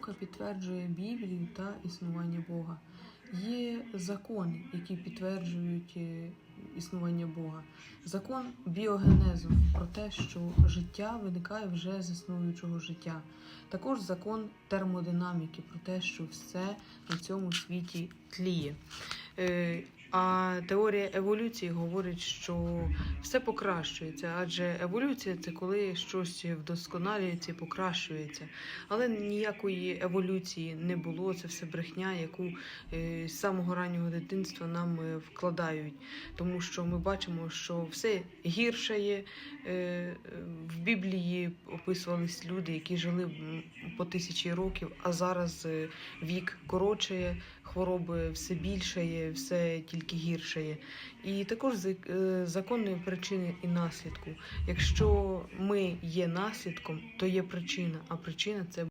Наука підтверджує Біблію та існування Бога. Є закони, які підтверджують е, існування Бога. Закон біогенезу про те, що життя виникає вже з існуючого життя. Також закон термодинаміки про те, що все на цьому світі тліє. А теорія еволюції говорить, що все покращується, адже еволюція це коли щось вдосконалюється покращується. Але ніякої еволюції не було. Це все брехня, яку е, з самого раннього дитинства нам е, вкладають. Тому що ми бачимо, що все гіршає. Е, е, В Біблії описувались люди, які жили по тисячі років, а зараз вік коротшає, хвороби все більшає, все тільки гіршає. І також з е, законної причини і наслідку. Якщо ми є наслідком, то є причина, а причина це